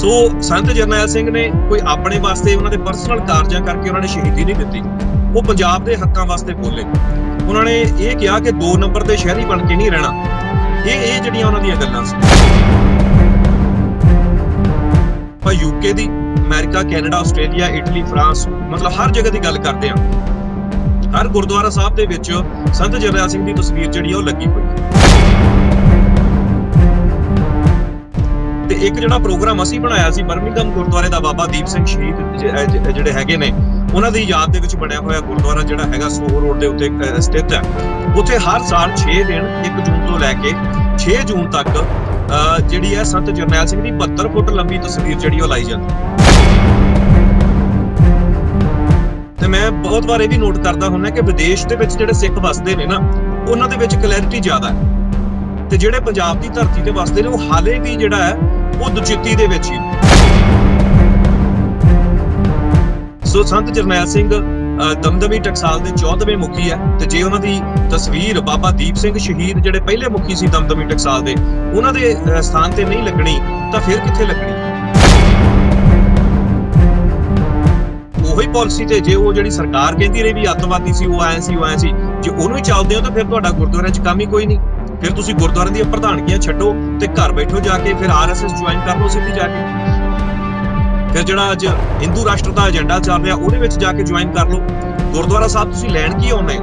ਸੋ ਸੰਤ ਜਰਨੈਲ ਸਿੰਘ ਨੇ ਕੋਈ ਆਪਣੇ ਵਾਸਤੇ ਉਹਨਾਂ ਦੇ ਪਰਸਨਲ ਕਾਰਜਾਂ ਕਰਕੇ ਉਹਨਾਂ ਨੇ ਸ਼ਹੀਦੀ ਨਹੀਂ ਦਿੱਤੀ। ਉਹ ਪੰਜਾਬ ਦੇ ਹੱਕਾਂ ਵਾਸਤੇ ਬੋਲੇ। ਉਹਨਾਂ ਨੇ ਇਹ ਕਿਹਾ ਕਿ ਦੋ ਨੰਬਰ ਦੇ ਸ਼ਹਿਰੀ ਬਣ ਕੇ ਨਹੀਂ ਰਹਿਣਾ। ਇਹ ਇਹ ਜਿਹੜੀਆਂ ਉਹਨਾਂ ਦੀਆਂ ਗੱਲਾਂ ਸੀ। ਆਪਾਂ ਯੂਕੇ ਦੀ, America, Canada, Australia, Italy, France, ਮਤਲਬ ਹਰ ਜਗ੍ਹਾ ਦੀ ਗੱਲ ਕਰਦੇ ਆ ਹਰ ਗੁਰਦੁਆਰਾ ਸਾਹਿਬ ਦੇ ਵਿੱਚ ਸੰਤ ਜਰਨੈਲ ਸਿੰਘ ਦੀ ਤਸਵੀਰ ਜਿਹੜੀ ਉਹ ਲੱਗੀ ਹੋਈ ਹੈ। ਇੱਕ ਜਿਹੜਾ ਪ੍ਰੋਗਰਾਮ ਅਸੀਂ ਬਣਾਇਆ ਸੀ ਬਰਮਿੰਗਮ ਗੁਰਦੁਆਰੇ ਦਾ ਬਾਬਾ ਦੀਪ ਸਿੰਘ ਸ਼ਹੀਦ ਜਿਹੜੇ ਹੈਗੇ ਨੇ, ਉਹਨਾਂ ਦੀ ਯਾਦ ਦੇ ਵਿੱਚ ਬਣਿਆ ਹੋਇਆ ਗੁਰਦੁਆਰਾ ਜਿਹੜਾ ਹੈਗਾ ਸੋਹ ਰੋਡ ਦੇ ਉੱਤੇ ਸਥਿਤ ਹੈ। ਉੱਥੇ ਹਰ ਸਾਲ 6 ਦਿਨ 1 ਜੂਨ ਤੋਂ ਲੈ ਕੇ 6 ਜੂਨ ਤੱਕ ਜਿਹੜੀ ਹੈ ਸੰਤ ਜਰਨੈਲ ਸਿੰਘ ਦੀ 72 ਫੁੱਟ ਲੰਬੀ ਤਸਵੀਰ ਜਿਹੜੀ ਉਹ ਲਾਈ ਜਾਂਦੀ ਤੇ ਮੈਂ ਬਹੁਤ ਵਾਰ ਇਹ ਵੀ ਨੋਟ ਕਰਦਾ ਹੁੰਦਾ ਕਿ ਵਿਦੇਸ਼ ਦੇ ਵਿੱਚ ਜਿਹੜੇ ਸਿੱਖ ਵਸਦੇ ਨੇ ਨਾ, ਉਹਨਾਂ ਦੇ ਵਿੱਚ ਕਲੈਰਿਟੀ ਜ਼ਿਆਦਾ ਹੈ। ਤੇ ਜਿਹੜੇ ਪੰਜਾਬ ਦੀ ਧਰਤੀ ਤੇ ਵਸਦੇ ਨੇ, ਉਹ ਹਾਲੇ ਵੀ ਜਿਹੜਾ ਹੈ ਉਹ ਦੁਚਿੱਤੀ ਦੇ ਵਿੱਚ ਹੀ। ਸੋ ਸੰਤ ਜਰਨੈਲ ਸਿੰਘ ਦਮਦਮੀ ਟਕਸਾਲ ਦੇ 14ਵੇਂ ਮੁਖੀ ਹੈ ਤੇ ਜੇ ਉਹਨਾਂ ਦੀ ਤਸਵੀਰ ਬਾਬਾ ਦੀਪ ਸਿੰਘ ਸ਼ਹੀਦ ਜਿਹੜੇ ਪਹਿਲੇ ਮੁਖੀ ਸੀ ਦਮਦਮੀ ਟਕਸਾਲ ਦੇ, ਉਹਨਾਂ ਦੇ ਸਥਾਨ ਤੇ ਨਹੀਂ ਲੱਗਣੀ, ਤਾਂ ਫਿਰ ਕਿੱਥੇ ਲੱਗਣੀ? ਉਹੀ ਪਾਲਿਸੀ ਤੇ ਜੇ ਉਹ ਜਿਹੜੀ ਸਰਕਾਰ ਕਹਿੰਦੀ ਰਹੀ ਵੀ ਅੱਤਵਾਦੀ ਸੀ, ਉਹ ਆਇਆ ਸੀ, ਉਹ ਆਇਆ ਸੀ, ਜੇ ਉਹਨੂੰ ਹੀ ਚੱਲਦੇ ਹੋ ਤਾਂ ਫਿਰ ਤੁਹਾਡਾ ਗੁਰਦੁਆਰਿਆਂ 'ਚ ਕੰਮ ਹੀ ਕੋਈ ਨਹੀਂ। ਫਿਰ ਤੁਸੀਂ ਗੁਰਦੁਆਰੇ ਦੀਆਂ ਪ੍ਰਧਾਨਗੀਆਂ ਛੱਡੋ ਤੇ ਘਰ ਬੈਠੋ ਜਾ ਕੇ, ਫਿਰ ਆਰਐਸਐਸ ਜੁਆਇਨ ਕਰ ਲਓ ਸਿੱਧੀ ਜਾ ਕੇ। ਫਿਰ ਜਿਹੜਾ ਅੱਜ ਹਿੰਦੂ ਰਾਸ਼ਟਰ ਦਾ ਏਜੰਡਾ ਚੱਲ ਰਿਹਾ, ਉਹਦੇ ਵਿੱਚ ਜਾ ਕੇ ਜੁਆਇਨ ਕਰ ਲਓ। ਗੁਰਦੁਆਰਾ ਸਾਹਿਬ ਤੁਸੀਂ ਲੈਣ ਕੀ ਆਉਂਦੇ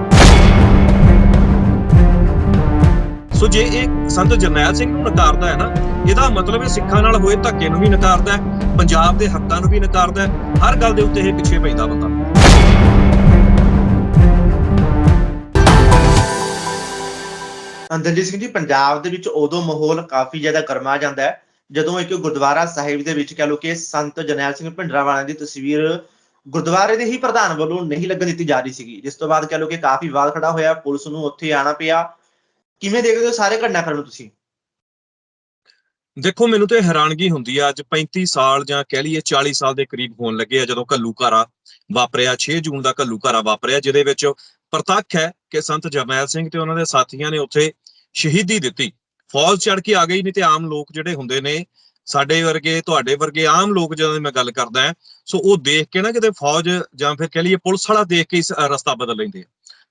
ਸੋ ਜੇ ਇਹ ਸੰਤ ਜਰਨੈਲ ਸਿੰਘ ਨੂੰ ਨਕਾਰਦਾ ਹੈ ਨਾ, ਇਹਦਾ ਮਤਲਬ ਇਹ ਸਿੱਖਾਂ ਨਾਲ ਹੋਏ ਧੱਕੇ ਨੂੰ ਵੀ ਨਕਾਰਦਾ ਹੈ, ਪੰਜਾਬ ਦੇ ਹੱਕਾਂ ਨੂੰ ਵੀ ਨਕਾਰਦਾ ਹੈ, ਹਰ ਗੱਲ ਦੇ ਉੱਤੇ ਇਹ ਪਿੱਛੇ ਪੈਂਦਾ ਬੰਦਾ। ਦਲਜੀਤ ਸਿੰਘ ਜੀ ਪੰਜਾਬ ਦੇ ਵਿੱਚ ਉਦੋਂ ਮਾਹੌਲ ਕਾਫੀ ਜ਼ਿਆਦਾ ਗਰਮਾ ਜਾਂਦਾ ਹੈ, ਜਦੋਂ ਇੱਕ ਗੁਰਦੁਆਰਾ ਸਾਹਿਬ ਦੇ ਵਿੱਚ ਕਹ ਲੋ ਕਿ ਸੰਤ ਜਰਨੈਲ ਸਿੰਘ ਭਿੰਡਰਾਂਵਾਲਾ ਦੀ ਤਸਵੀਰ ਗੁਰਦੁਆਰੇ ਦੇ ਹੀ ਪ੍ਰਧਾਨ ਵੱਲੋਂ ਨਹੀਂ ਲੱਗਣ ਦਿੱਤੀ ਜਾ ਰਹੀ ਸੀਗੀ, ਜਿਸ ਤੋਂ ਬਾਅਦ ਕਹ ਲੋ ਕਿ ਕਾਫੀ ਵਿਵਾਦ ਖੜਾ ਹੋਇਆ, ਪੁਲਿਸ ਨੂੰ ਉੱਥੇ ਆਣਾ ਪਿਆ। ਕਿਵੇਂ ਦੇਖਦੇ ਹੋ ਸਾਰੇ ਘਟਨਾਕ੍ਰਮ ਨੂੰ ਤੁਸੀਂ? ਦੇਖੋ, ਮੈਨੂੰ ਤੇ ਹੈਰਾਨਗੀ ਹੁੰਦੀ ਆ, ਅੱਜ 35 ਸਾਲ ਜਾਂ ਕਹਿ ਲਈਏ 40 ਸਾਲ ਦੇ ਕਰੀਬ ਹੋਣ ਲੱਗੇ ਆ, ਜਦੋਂ ਘੱਲੂ ਘਾਰਾ ਵਾਪਰਿਆ 6 ਜੂਨ ਦਾ ਘੱਲੂ ਘੱਲੂਘਾਰਾ ਵਾਪਰਿਆ, ਜਿਹਦੇ ਵਿੱਚ ਪ੍ਰਤੱਖ ਹੈ ਕਿ ਸੰਤ ਜਰਨੈਲ ਸਿੰਘ ਤੇ ਉਹਨਾਂ ਦੇ ਸਾਥੀਆਂ ਨੇ ਉੱਥੇ ਸ਼ਹੀਦੀ ਦਿੱਤੀ। ਫੌਜ ਚੜ ਕੇ ਆ ਗਈ, ਨਹੀਂ ਤੇ ਆਮ ਲੋਕ ਜਿਹੜੇ ਹੁੰਦੇ ਨੇ, ਸਾਡੇ ਵਰਗੇ, ਤੁਹਾਡੇ ਵਰਗੇ ਆਮ ਲੋਕ ਜਦੋਂ ਮੈਂ ਗੱਲ ਕਰਦਾ ਸੋ ਉਹ ਦੇਖ ਕੇ ਨਾ ਕਿਤੇ ਫੌਜ ਜਾਂ ਫਿਰ ਕਹਿ ਲਈਏ ਪੁਲਿਸ ਵਾਲਾ ਦੇਖ ਕੇ ਰਸਤਾ ਬਦਲ ਲੈਂਦੇ ਆ।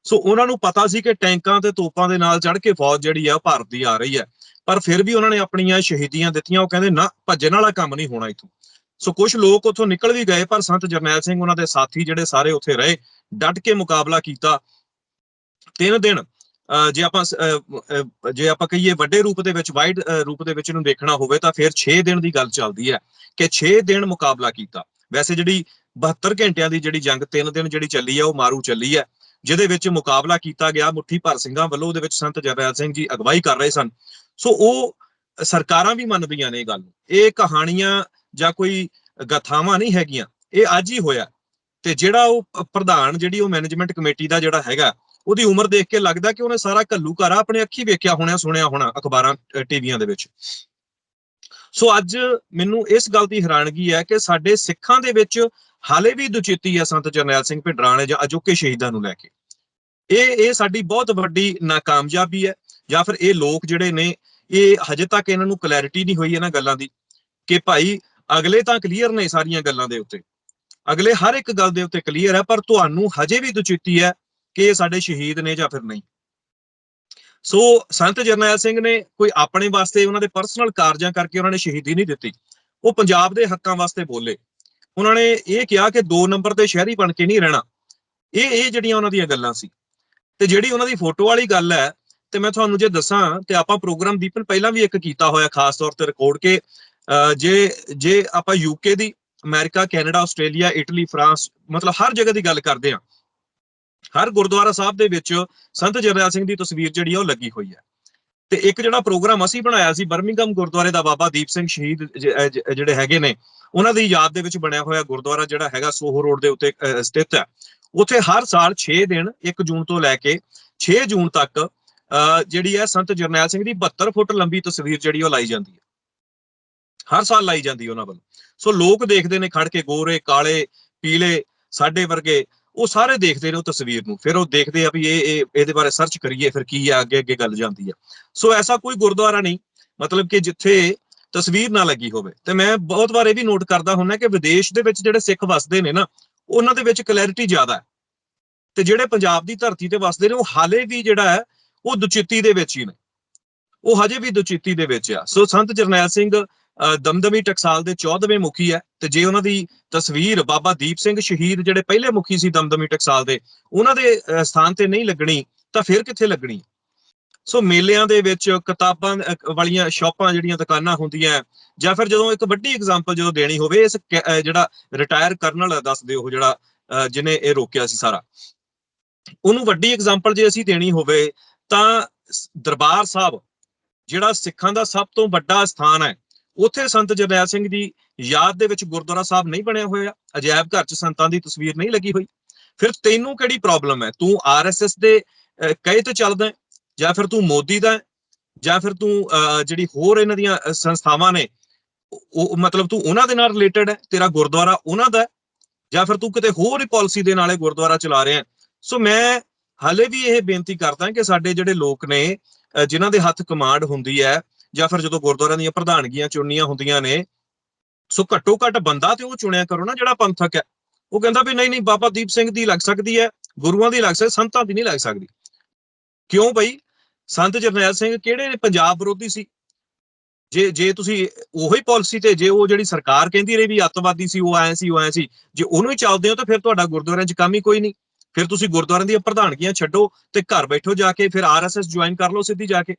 ਸੋ ਉਹਨਾਂ ਨੂੰ ਪਤਾ ਸੀ ਕਿ ਟੈਂਕਾਂ ਤੇ ਤੋਪਾਂ ਦੇ ਨਾਲ ਚੜ ਕੇ ਫੌਜ ਜਿਹੜੀ ਆ ਭਾਰਤ ਦੀ ਆ ਰਹੀ ਹੈ। ਪਰ ਫਿਰ ਵੀ ਉਹਨਾਂ ਨੇ ਆਪਣੀਆਂ ਸ਼ਹੀਦੀਆਂ ਦਿੱਤੀਆਂ, ਉਹ ਕਹਿੰਦੇ ਨਾ, ਭੱਜਣ ਵਾਲਾ ਕੰਮ ਨਹੀਂ ਹੋਣਾ ਇਥੋਂ। ਸੋ ਕੁਝ ਲੋਕ ਉੱਥੋਂ ਨਿਕਲ ਵੀ ਗਏ, ਪਰ ਸੰਤ ਜਰਨੈਲ ਸਿੰਘ ਉਹਨਾਂ ਦੇ ਸਾਥੀ ਜਿਹੜੇ ਸਾਰੇ ਉੱਥੇ ਰਹੇ, ਡਟ ਕੇ ਮੁਕਾਬਲਾ ਕੀਤਾ। ਤਿੰਨ ਦਿਨ, ਅਹ ਜੇ ਆਪਾਂ ਜੇ ਆਪਾਂ ਕਹੀਏ ਵੱਡੇ ਰੂਪ ਦੇ ਵਿੱਚ ਵਾਈਡ ਰੂਪ ਦੇ ਵਿੱਚ ਇਹਨੂੰ ਦੇਖਣਾ ਹੋਵੇ ਤਾਂ ਫਿਰ 6 ਦਿਨ ਦੀ ਗੱਲ ਚੱਲਦੀ ਹੈ ਕਿ 6 ਦਿਨ ਮੁਕਾਬਲਾ ਕੀਤਾ। ਵੈਸੇ ਜਿਹੜੀ 72 ਘੰਟਿਆਂ ਦੀ ਜਿਹੜੀ ਜੰਗ 3 ਦਿਨ ਜਿਹੜੀ ਚੱਲੀ ਹੈ, ਉਹ ਮਾਰੂ ਚੱਲੀ ਹੈ, ਜਿਹਦੇ ਵਿੱਚ ਮੁਕਾਬਲਾ ਕੀਤਾ ਗਿਆ ਮੁੱਠੀ ਭਰ ਸਿੰਘਾਂ ਵੱਲੋਂ, ਉਹਦੇ ਵਿੱਚ ਸੰਤ ਜਰਨੈਲ ਸਿੰਘ ਜੀ ਅਗਵਾਈ ਕਰ ਰਹੇ ਸਨ। ਸੋ ਉਹ ਸਰਕਾਰਾਂ ਵੀ ਮੰਨਦੀਆਂ ਨੇ ਇਹ ਗੱਲ ਨੂੰ। ਇਹ ਕਹਾਣੀਆਂ ਜਾਂ ਕੋਈ ਗਥਾਵਾਂ ਨਹੀਂ ਹੈਗੀਆਂ, ਇਹ ਅੱਜ ਹੀ ਹੋਇਆ। ਤੇ ਜਿਹੜਾ ਉਹ ਪ੍ਰਧਾਨ ਜਿਹੜੀ ਉਹ ਮੈਨੇਜਮੈਂਟ ਕਮੇਟੀ ਦਾ ਜਿਹੜਾ ਹੈਗਾ, ਉਹਦੀ ਉਮਰ ਦੇਖ ਕੇ ਲੱਗਦਾ ਕਿ ਉਹਨੇ ਸਾਰਾ ਘੱਲੂ ਘਾਰਾ ਆਪਣੇ ਅੱਖੀ ਵੇਖਿਆ ਹੋਣਾ, ਸੁਣਿਆ ਹੋਣਾ ਅਖਬਾਰਾਂ ਟੀਵੀਆਂ ਦੇ ਵਿੱਚ। ਸੋ ਅੱਜ ਮੈਨੂੰ ਇਸ ਗੱਲ ਦੀ ਹੈਰਾਨਗੀ ਹੈ ਕਿ ਸਾਡੇ ਸਿੱਖਾਂ ਦੇ ਵਿੱਚ ਹਾਲੇ ਵੀ ਦੁਚੇਤੀ ਹੈ ਸੰਤ ਜਰਨੈਲ ਸਿੰਘ ਭਿੰਡਰਾਣੇ ਜਾਂ ਅਜੋਕੇ ਸ਼ਹੀਦਾਂ ਨੂੰ ਲੈ ਕੇ। ਇਹ ਇਹ ਸਾਡੀ ਬਹੁਤ ਵੱਡੀ ਨਾਕਾਮਯਾਬੀ ਹੈ, ਜਾਂ ਫਿਰ ਇਹ ਲੋਕ ਜਿਹੜੇ ਨੇ, ਇਹ ਹਜੇ ਤੱਕ ਇਹਨਾਂ ਨੂੰ ਕਲੈਰਿਟੀ ਨਹੀਂ ਹੋਈ ਇਹਨਾਂ ਗੱਲਾਂ ਦੀ ਕਿ ਭਾਈ ਅਗਲੇ ਤਾਂ ਕਲੀਅਰ ਨੇ ਸਾਰੀਆਂ ਗੱਲਾਂ ਦੇ ਉੱਤੇ। ਅਗਲੇ ਹਰ ਇੱਕ ਗੱਲ ਦੇ ਉੱਤੇ ਕਲੀਅਰ ਹੈ, ਪਰ ਤੁਹਾਨੂੰ ਹਜੇ ਵੀ ਦੁਚਿੱਤੀ ਹੈ ਕਿ ਇਹ ਸਾਡੇ ਸ਼ਹੀਦ ਨੇ ਜਾਂ ਫਿਰ ਨਹੀਂ। ਸੋ ਸੰਤ ਜਰਨੈਲ ਸਿੰਘ ਨੇ ਕੋਈ ਆਪਣੇ ਵਾਸਤੇ ਉਹਨਾਂ ਦੇ ਪਰਸਨਲ ਕਾਰਜਾਂ ਕਰਕੇ ਉਹਨਾਂ ਨੇ ਸ਼ਹੀਦੀ ਨਹੀਂ ਦਿੱਤੀ। ਉਹ ਪੰਜਾਬ ਦੇ ਹੱਕਾਂ ਵਾਸਤੇ ਬੋਲੇ। ਉਹਨਾਂ ਨੇ ਇਹ ਕਿਹਾ ਕਿ ਦੋ ਨੰਬਰ ਤੇ ਸ਼ਹਿਰੀ ਬਣ ਕੇ ਨਹੀਂ ਰਹਿਣਾ। ਇਹ ਇਹ ਜਿਹੜੀਆਂ ਉਹਨਾਂ ਦੀਆਂ ਗੱਲਾਂ ਸੀ। ਤੇ ਜਿਹੜੀ ਉਹਨਾਂ ਦੀ ਫੋਟੋ ਵਾਲੀ ਗੱਲ ਹੈ, ਤੇ ਮੈਂ ਤੁਹਾਨੂੰ ਜੇ ਦੱਸਾਂ, ਤੇ ਆਪਾਂ ਪ੍ਰੋਗਰਾਮ ਦੀਪਨ ਪਹਿਲਾਂ ਵੀ ਇੱਕ ਕੀਤਾ ਹੋਇਆ, ਖਾਸ ਤੌਰ ਤੇ ਰਿਕਾਰਡ ਕੇ ਜੇ ਜੇ ਆਪਾਂ ਯੂਕੇ ਦੀ, America, Canada, Australia, Italy, France, ਮਤਲਬ ਹਰ ਜਗ੍ਹਾ ਦੀ ਗੱਲ ਕਰਦੇ ਆ ਹਰ ਗੁਰਦੁਆਰਾ ਸਾਹਿਬ ਦੇ ਵਿੱਚ ਸੰਤ ਜਰਨੈਲ ਸਿੰਘ ਦੀ ਤਸਵੀਰ ਜਿਹੜੀ ਆ ਉਹ ਲੱਗੀ ਹੋਈ ਹੈ। ਤੇ ਇੱਕ ਜਿਹੜਾ ਪ੍ਰੋਗਰਾਮ ਅਸੀਂ ਬਣਾਇਆ ਸੀ ਬਰਮਿੰਗਮ ਗੁਰਦੁਆਰੇ ਦਾ ਬਾਬਾ ਦੀਪ ਸਿੰਘ ਸ਼ਹੀਦ ਜਿਹੜੇ ਹੈਗੇ ਨੇ, ਉਹਨਾਂ ਦੀ ਯਾਦ ਦੇ ਵਿੱਚ ਬਣਿਆ ਹੋਇਆ ਗੁਰਦੁਆਰਾ ਜਿਹੜਾ ਹੈਗਾ ਸੋਹ ਰੋਡ ਦੇ ਉੱਤੇ ਸਥਿਤ ਹੈ। ਉੱਥੇ ਹਰ ਸਾਲ 6 ਦਿਨ 1 ਜੂਨ ਤੋਂ ਲੈ ਕੇ 6 ਜੂਨ ਤੱਕ ਜਿਹੜੀ ਹੈ ਸੰਤ ਜਰਨੈਲ ਸਿੰਘ ਦੀ 72 ਫੁੱਟ ਲੰਬੀ ਤਸਵੀਰ ਜਿਹੜੀ ਉਹ ਲਾਈ ਜਾਂਦੀ ਹੈ। ਹਰ ਸਾਲ ਲਾਈ ਜਾਂਦੀ ਉਹਨਾਂ ਵੱਲੋਂ। ਸੋ ਲੋਕ ਦੇਖਦੇ ਨੇ ਖੜ ਕੇ ਗੋਰੇ, ਕਾਲੇ, ਪੀਲੇ, ਸਾਡੇ ਵਰਗੇ, ਉਹ ਸਾਰੇ ਦੇਖਦੇ ਨੇ ਉਹ ਤਸਵੀਰ ਨੂੰ। ਫਿਰ ਉਹ ਦੇਖਦੇ ਆ ਵੀ ਇਹ ਇਹ, ਇਹਦੇ ਬਾਰੇ ਸਰਚ ਕਰੀਏ, ਫਿਰ ਕੀ ਆ, ਅੱਗੇ ਅੱਗੇ ਗੱਲ ਜਾਂਦੀ ਆ। ਸੋ ਐਸਾ ਕੋਈ ਗੁਰਦੁਆਰਾ ਨਹੀਂ। ਮਤਲਬ ਕਿ ਜਿੱਥੇ ਤਸਵੀਰ ਨਾ ਲੱਗੀ ਹੋਵੇ। ਤੇ ਮੈਂ ਬਹੁਤ ਵਾਰ ਇਹ ਵੀ ਨੋਟ ਕਰਦਾ ਹੁੰਨਾ ਕਿ ਵਿਦੇਸ਼ ਦੇ ਵਿੱਚ ਜਿਹੜੇ ਸਿੱਖ ਵਸਦੇ ਨੇ ਨਾ, ਉਹਨਾਂ ਦੇ ਵਿੱਚ ਕਲੈਰਿਟੀ ਜ਼ਿਆਦਾ ਹੈ। ਤੇ ਜਿਹੜੇ ਪੰਜਾਬ ਦੀ ਧਰਤੀ ਤੇ ਵਸਦੇ ਨੇ, ਉਹ ਹਾਲੇ ਵੀ ਜਿਹੜਾ ਹੈ, ਉਹ ਦੁਚਿੱਤੀ ਦੇ ਵਿੱਚ ਹੀ ਨੇ। ਉਹ ਹਜੇ ਵੀ ਦੁਚਿੱਤੀ ਦੇ ਵਿੱਚ ਆ। ਸੋ ਸੰਤ ਜਰਨੈਲ ਸਿੰਘ ਦਮਦਮੀ ਟਕਸਾਲ ਦੇ 14ਵੇਂ ਮੁਖੀ ਹੈ ਤੇ ਜੇ ਉਹਨਾਂ ਦੀ ਤਸਵੀਰ ਬਾਬਾ ਦੀਪ ਸਿੰਘ ਸ਼ਹੀਦ ਜਿਹੜੇ ਪਹਿਲੇ ਮੁਖੀ ਸੀ ਦਮਦਮੀ ਟਕਸਾਲ ਦੇ ਉਹਨਾਂ ਦੇ ਸਥਾਨ ਤੇ ਨਹੀਂ ਲੱਗਣੀ ਤਾਂ ਫਿਰ ਕਿੱਥੇ ਲੱਗਣੀ? ਸੋ ਮੇਲਿਆਂ ਦੇ ਵਿੱਚ ਕਿਤਾਬਾਂ ਵਾਲੀਆਂ ਸ਼ਾਪਾਂ ਜਿਹੜੀਆਂ ਦੁਕਾਨਾਂ ਹੁੰਦੀਆਂ ਜਾਂ ਫਿਰ ਜਦੋਂ ਇੱਕ ਵੱਡੀ ਐਗਜ਼ਾਮਪਲ ਜਦੋਂ ਦੇਣੀ ਹੋਵੇ ਇਸ ਕੈ- ਜਿਹੜਾ ਰਿਟਾਇਰ ਕਰਨਲ ਦੱਸਦੇ ਉਹ ਜਿਹੜਾ ਅ, ਜਿਹਨੇ ਇਹ ਰੋਕਿਆ ਸੀ ਸਾਰਾ। ਉਹਨੂੰ ਵੱਡੀ ਐਗਜ਼ਾਮਪਲ ਜੇ ਅਸੀਂ ਦੇਣੀ ਹੋਵੇ ਤਾਂ ਦਰਬਾਰ ਸਾਹਿਬ ਜਿਹੜਾ ਸਿੱਖਾਂ ਦਾ ਸਭ ਤੋਂ ਵੱਡਾ ਸਥਾਨ ਹੈ ਉੱਥੇ ਸੰਤ ਜਰਨੈਲ ਸਿੰਘ ਦੀ ਯਾਦ ਦੇ ਵਿੱਚ ਗੁਰਦੁਆਰਾ ਸਾਹਿਬ ਨਹੀਂ ਬਣਿਆ ਹੋਇਆ ਅਜਾਇਬ ਘਰ 'ਚ ਸੰਤਾਂ ਦੀ ਤਸਵੀਰ ਨਹੀਂ ਲੱਗੀ ਹੋਈ। ਫਿਰ ਤੈਨੂੰ ਕਿਹੜੀ ਪ੍ਰੋਬਲਮ ਹੈ? ਤੂੰ ਆਰਐਸਐਸ ਦੇ ਕਹੇ ਤੇ ਚੱਲਦਾ ਜਾਂ ਫਿਰ ਤੂੰ ਮੋਦੀ ਦਾ ਜਾਂ ਫਿਰ ਤੂੰ ਜਿਹੜੀ ਹੋਰ ਇਹਨਾਂ ਦੀਆਂ ਸੰਸਥਾਵਾਂ ਨੇ ਉਹ- ਮਤਲਬ ਤੂੰ ਉਹਨਾਂ ਦੇ ਨਾਲ ਰਿਲੇਟਡ ਹੈ ਤੇਰਾ ਗੁਰਦੁਆਰਾ ਉਹਨਾਂ ਦਾ ਜਾਂ ਫਿਰ ਤੂੰ ਕਿਤੇ ਹੋਰ ਹੀ ਪਾਲਿਸੀ ਦੇ ਨਾਲੇ ਗੁਰਦੁਆਰਾ ਚਲਾ ਰਿਹਾ ਸੋ ਮੈਂ ਹਾਲੇ ਵੀ ਇਹ ਬੇਨਤੀ ਕਰਦਾ ਕਿ ਸਾਡੇ ਜਿਹੜੇ ਲੋਕ ਨੇ ਅਹ, ਜਿਨ੍ਹਾਂ ਦੇ ਹੱਥ ਕਮਾਂਡ ਹੁੰਦੀ ਹੈ ਜਾਂ ਫਿਰ ਜਦੋਂ ਗੁਰਦੁਆਰਿਆਂ ਦੀਆਂ ਪ੍ਰਧਾਨਗੀਆਂ ਚੁਣਨੀਆਂ ਹੁੰਦੀਆਂ ਨੇ, ਸੋ ਘੱਟੋ ਘੱਟ ਬੰਦਾ ਤੇ ਉਹ ਚੁਣਿਆ ਕਰੋ ਨਾ ਜਿਹੜਾ ਪੰਥਕ ਹੈ। ਉਹ ਕਹਿੰਦਾ ਵੀ ਨਹੀਂ ਨਹੀਂ, ਬਾਬਾ ਦੀਪ ਸਿੰਘ ਦੀ ਲੱਗ ਸਕਦੀ ਹੈ, ਗੁਰੂਆਂ ਦੀ ਲੱਗ ਸਕਦੀ, ਸੰਤਾਂ ਦੀ ਨਹੀਂ ਲੱਗ ਸਕਦੀ। ਕਿਉਂ ਬਈ? ਸੰਤ ਜਰਨੈਲ ਸਿੰਘ ਕਿਹੜੇ ਪੰਜਾਬ ਵਿਰੋਧੀ ਸੀ। ਜੇ ਜੇ ਤੁਸੀਂ ਉਹੀ ਪਾਲਿਸੀ ਤੇ ਜੇ ਉਹ ਜਿਹੜੀ ਸਰਕਾਰ ਕਹਿੰਦੀ ਰਹੀ ਵੀ ਅੱਤਵਾਦੀ ਸੀ, ਉਹ ਆਏ ਸੀ, ਉਹ ਆਏ ਸੀ, ਜੇ ਉਹਨੂੰ ਹੀ ਚੱਲਦੇ ਹੋ ਤਾਂ ਫਿਰ ਤੁਹਾਡਾ ਗੁਰਦੁਆਰਿਆਂ 'ਚ ਕੰਮ ਹੀ ਕੋਈ ਨਹੀਂ। ਫਿਰ ਤੁਸੀਂ ਗੁਰਦੁਆਰਿਆਂ ਦੀਆਂ ਪ੍ਰਧਾਨਗੀਆਂ ਛੱਡੋ ਤੇ ਘਰ ਬੈਠੋ ਜਾ ਕੇ, ਫਿਰ ਆਰਐਸਐਸ ਜੁਆਇਨ ਕਰ ਲਓ ਸਿੱਧੀ ਜਾ ਕੇ।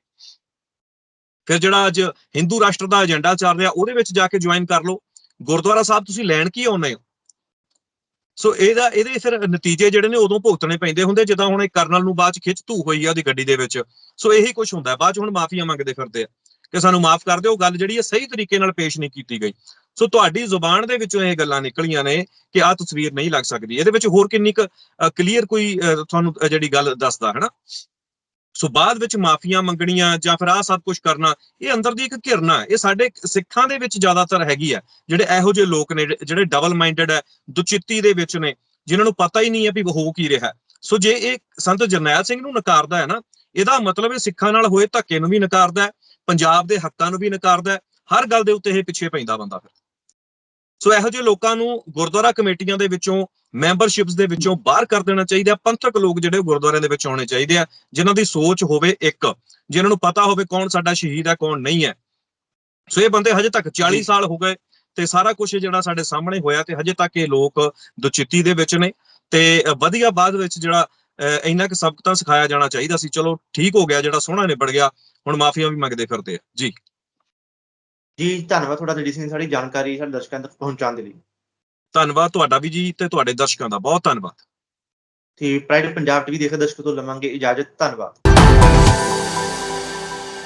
ਫਿਰ ਜਿਹੜਾ ਅੱਜ ਹਿੰਦੂ ਰਾਸ਼ਟਰ ਦਾ ਏਜੰਡਾ ਚੱਲ ਰਿਹਾ, ਉਹਦੇ ਵਿੱਚ ਜਾ ਕੇ ਜੁਆਇਨ ਕਰ ਲਓ। ਗੁਰਦੁਆਰਾ ਸਾਹਿਬ, ਤੁਸੀਂ ਲੈਣ ਕੀ ਆਉਨੇ ਹੋ? ਸੋ ਇਹਦਾ, ਇਹਦੇ ਫਿਰ ਨਤੀਜੇ ਜਿਹੜੇ ਨੇ ਉਦੋਂ ਭੁਗਤਣੇ ਪੈਂਦੇ ਹੁੰਦੇ, ਜਦੋਂ ਹੁਣ ਇਹ ਕਰਨਲ ਨੂੰ ਬਾਅਦ ਚ ਖਿੱਚ ਧੂ ਹੋਈ ਆ ਉਹਦੀ ਗੱਡੀ ਦੇ ਵਿੱਚ। ਸੋ ਇਹੀ ਕੁਝ ਹੁੰਦਾ ਬਾਅਦ ਚ ਹੁਣ ਮਾਫੀਆਂ ਮੰਗਦੇ ਫਿਰਦੇ ਆ ਕਿ ਸਾਨੂੰ ਮਾਫ ਕਰ ਦਿਓ, ਗੱਲ ਜਿਹੜੀ ਹੈ ਸਹੀ ਤਰੀਕੇ ਨਾਲ ਪੇਸ਼ ਨਹੀਂ ਕੀਤੀ ਗਈ। ਸੋ ਤੁਹਾਡੀ ਜ਼ੁਬਾਨ ਦੇ ਵਿੱਚੋਂ ਇਹ ਗੱਲਾਂ ਨਿਕਲੀਆਂ ਨੇ ਕਿ ਆਹ ਤਸਵੀਰ ਨਹੀਂ ਲੱਗ ਸਕਦੀ। ਇਹਦੇ ਵਿੱਚ ਹੋਰ ਕਿੰਨੀ ਕੁ ਕਲੀਅਰ ਕੋਈ ਤੁਹਾਨੂੰ ਜਿਹੜੀ ਗੱਲ ਦੱਸਦਾ ਹੈ ਨਾ ਸੋ ਬਾਅਦ ਵਿੱਚ ਮਾਫੀਆਂ ਮੰਗਣੀਆਂ ਜਾਂ ਫਿਰ ਆਹ ਸਭ ਕੁਝ ਕਰਨਾ, ਇਹ ਅੰਦਰ ਦੀ ਇੱਕ ਘਿਰਨਾ ਹੈ। ਇਹ ਸਾਡੇ ਸਿੱਖਾਂ ਦੇ ਵਿੱਚ ਜ਼ਿਆਦਾਤਰ ਹੈਗੀ ਹੈ। ਜਿਹੜੇ ਇਹੋ ਜਿਹੇ ਲੋਕ ਨੇ, ਜਿਹੜੇ ਡਬਲ ਮਾਈਂਡਡ ਹੈ, ਦੁਚਿੱਤੀ ਦੇ ਵਿੱਚ ਨੇ, ਜਿਨ੍ਹਾਂ ਨੂੰ ਪਤਾ ਹੀ ਨਹੀਂ ਹੈ ਵੀ ਹੋ ਕੀ ਰਿਹਾ ਸੋ ਜੇ ਇਹ ਸੰਤ ਜਰਨੈਲ ਸਿੰਘ ਨੂੰ ਨਕਾਰਦਾ ਹੈ ਨਾ, ਇਹਦਾ ਮਤਲਬ ਇਹ ਸਿੱਖਾਂ ਨਾਲ ਹੋਏ ਧੱਕੇ ਨੂੰ ਵੀ ਨਕਾਰਦਾ ਹੈ, ਪੰਜਾਬ ਦੇ ਹੱਕਾਂ ਨੂੰ ਵੀ ਨਕਾਰਦਾ ਹੈ, ਹਰ ਗੱਲ ਦੇ ਉੱਤੇ ਇਹ ਪਿੱਛੇ ਪੈਂਦਾ ਬੰਦਾ ਫਿਰ। ਸੋ ਇਹੋ ਜਿਹੇ ਲੋਕਾਂ ਨੂੰ ਗੁਰਦੁਆਰਾ ਕਮੇਟੀਆਂ ਦੇ ਵਿੱਚੋਂ ਮੈਂਬਰਸ਼ਿਪਸ ਦੇ ਵਿੱਚੋਂ ਬਾਹਰ ਕਰ ਦੇਣਾ ਚਾਹੀਦਾ। ਪੰਥਕ ਲੋਕ ਜਿਹੜੇ ਗੁਰਦੁਆਰਿਆਂ ਦੇ ਵਿੱਚ ਆਉਣੇ ਚਾਹੀਦੇ ਆ ਜਿਨ੍ਹਾਂ ਦੀ ਸੋਚ ਹੋਵੇ ਇੱਕ ਜਿਨ੍ਹਾਂ ਨੂੰ ਪਤਾ ਹੋਵੇ ਕੌਣ ਸਾਡਾ ਸ਼ਹੀਦ ਹੈ ਕੌਣ ਨਹੀਂ ਹੈ ਸੋ ਇਹ ਬੰਦੇ ਹਜੇ ਤੱਕ 40 ਜੀ। ਸਾਲ ਹੋ ਗਏ ਤੇ ਸਾਰਾ ਕੁਝ ਜਿਹੜਾ ਸਾਡੇ ਸਾਹਮਣੇ ਹੋਇਆ ਤੇ ਹਜੇ ਤੱਕ ਇਹ ਲੋਕ ਦੁਚਿੱਤੀ ਦੇ ਵਿੱਚ ਨੇ ਤੇ ਵਧੀਆ ਬਾਅਦ ਵਿੱਚ ਜਿਹੜਾ ਇੰਨਾ ਕੁ ਸਬਕ ਤਾਂ ਸਿਖਾਇਆ ਜਾਣਾ ਚਾਹੀਦਾ ਸੀ ਚਲੋ ਠੀਕ ਹੋ ਗਿਆ ਜਿਹੜਾ ਸੋਹਣਾ ਨਿਬੜ ਗਿਆ ਹੁਣ ਮਾਫੀਆਂ ਵੀ ਮੰਗਦੇ ਫਿਰਦੇ ਆ ਜੀ ਜੀ ਧੰਨਵਾਦ ਤੁਹਾਡਾ ਲੇਡੀ ਸਿੰਘ ਸਾਡੀ ਜਾਣਕਾਰੀ ਸਾਡੇ ਦਰਸ਼ਕਾਂ ਤੱਕ ਪਹੁੰਚਾਉਣ ਦੇ ਲਈ। ਧੰਨਵਾਦ ਤੁਹਾਡਾ ਵੀ ਜੀ ਤੇ ਤੁਹਾਡੇ ਦਰਸ਼ਕਾਂ ਦਾ। ਬਹੁਤ ਧੰਨਵਾਦ। ਤੇ ਪ੍ਰਾਈਡ ਪੰਜਾਬ ਟੀਵੀ ਦੇਖ ਦਰਸ਼ਕ ਤੋਂ ਲਵਾਂਗੇ ਇਜਾਜ਼ਤ। ਧੰਨਵਾਦ।